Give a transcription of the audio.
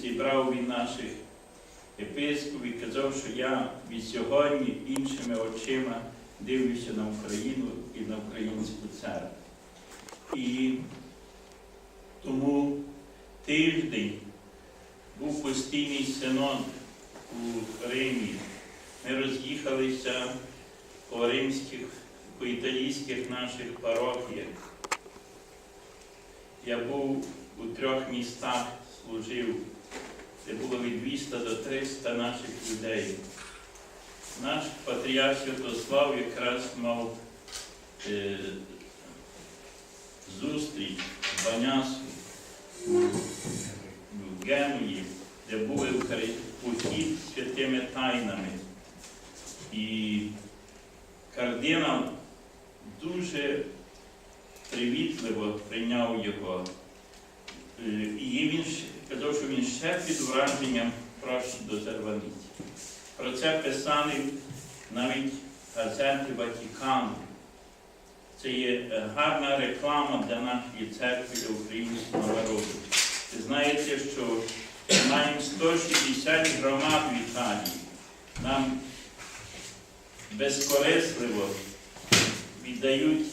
зібрав він наших епископів і казав, що я від сьогодні іншими очима дивлюся на Україну і на українську церкву. І тому тиждень був постійний синод у Римі. Ми роз'їхалися по римських, по італійських наших парохіях. Я був у трьох містах, служив, де було від 200 до 300 наших людей. Наш патріарх Святослав якраз мав е, зустріч в Банясу, в Генуї, де вхри- похід святими тайнами. І кардинал дуже привітливо прийняв його. Е, І він казав, що він ще під враженням прошу до Зерваниці. Про це писали навіть газети Ватикану. Це є е, гарна реклама для нашої церкви, для українського народу. Ви знаєте, що ми маємо 160 громад в Італії. Нам безкорисливо віддають